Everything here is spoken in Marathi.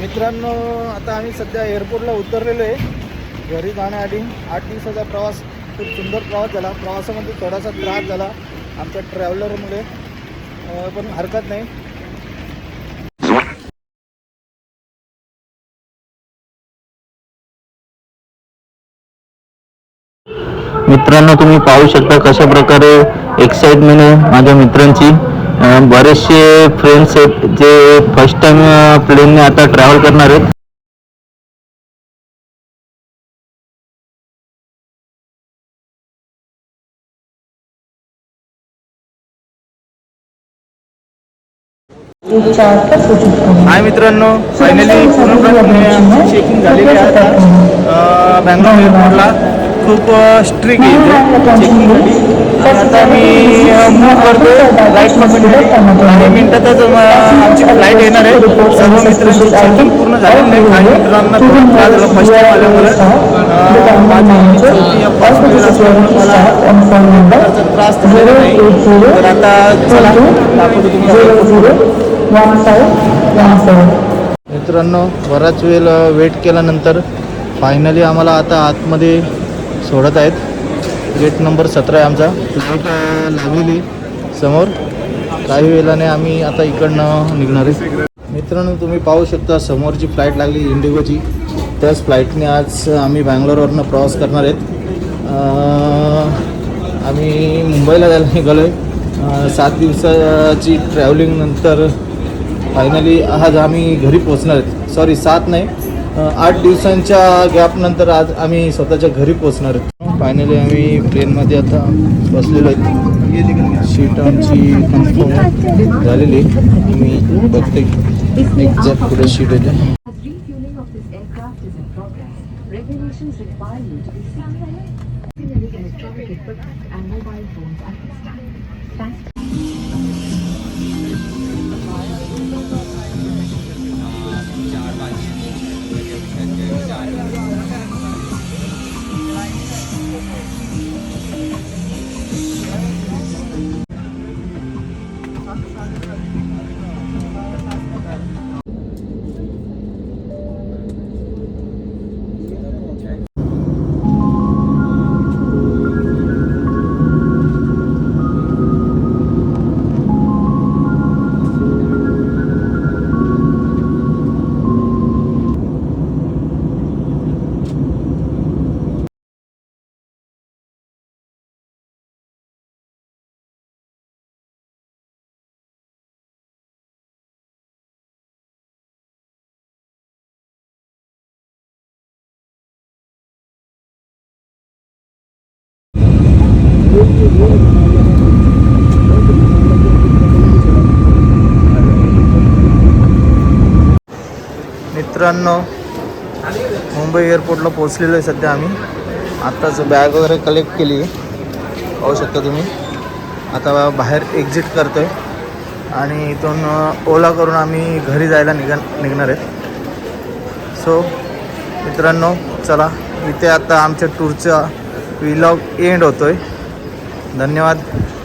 मित्रांनो आता आम्ही सध्या एअरपोर्टला उतरलेलो आहे. घरी जाण्याआधी आठ दिवसाचा प्रवास खूप सुंदर प्रवास झाला. प्रवासामध्ये थोडासा त्रास झाला आमच्या ट्रॅव्हलरमुळे पण हरकत नाही. मित्रांनो तुम्ही पाहू शकता कशा प्रकारे एक्साइटमेंट आहे माझ्या मित्रांची. बरेचसे फ्रेंड्स आहेत जे फर्स्ट टाइम प्लेनने आता ट्रॅव्हल करणार आहेत. हाय मित्रांनो फायनली पूर्णपणे चेकिंग झालेली आहे. आता बँगलोर एअरपोर्टला खूप स्ट्रिक आहे चेकिंगसाठी आता मी मूव करतो लाइट आणि मिनिटातच आमची फ्लाईट येणार आहे. सर्व मित्रांची चेकिंग पूर्ण झालेली नाही. काही मित्रांना थोडा त्रास झाला. फर्स्ट टाईम आल्यामुळे मला. त्रास झालेला नाही. तर आता चला. दाखवतो तुम्हाला. मित्रांनो बराच वेळ वेट केल्यानंतर फायनली आम्हाला आता आतमध्ये सोडत आहेत. गेट नंबर सतरा आहे आमचा. फ्लाईट लागलेली समोर. काही वेळाने आम्ही आता इकडनं निघणार आहे. मित्रांनो तुम्ही पाहू शकता समोरची फ्लाईट लागली इंडिगोची त्याच फ्लाईटने आज आम्ही बँगलोरवरनं प्रवास करणार आहेत. आम्ही मुंबईला जायला निघालो आहे सात दिवसाची ट्रॅव्हलिंग नंतर फायनली आज आम्ही घरी पोचणार आहेत. सॉरी सात नाही. आठ दिवसांच्या गॅपनंतर आज आम्ही स्वतःच्या घरी पोचणार आहोत. फायनली आम्ही ट्रेनमध्ये आता बसलेलो आहे. सीट आमची कन्फर्म झालेली मी बघते एक्झॅक्ट पुढे सीट येते Thanks. मित्रांनो मुंबई एअरपोर्टला पोहोचलेलो आहे सध्या आम्ही. आत्ताच बॅग वगैरे कलेक्ट केली. आहे पाहू शकता तुम्ही. आता बाहेर एक्झिट करतो आहे आणि इथून ओला करून आम्ही घरी जायला निघा निघणार आहेत. सो मित्रांनो चला. इथे आता आमच्या टूरचा विलॉग एंड होतो आहे धन्यवाद.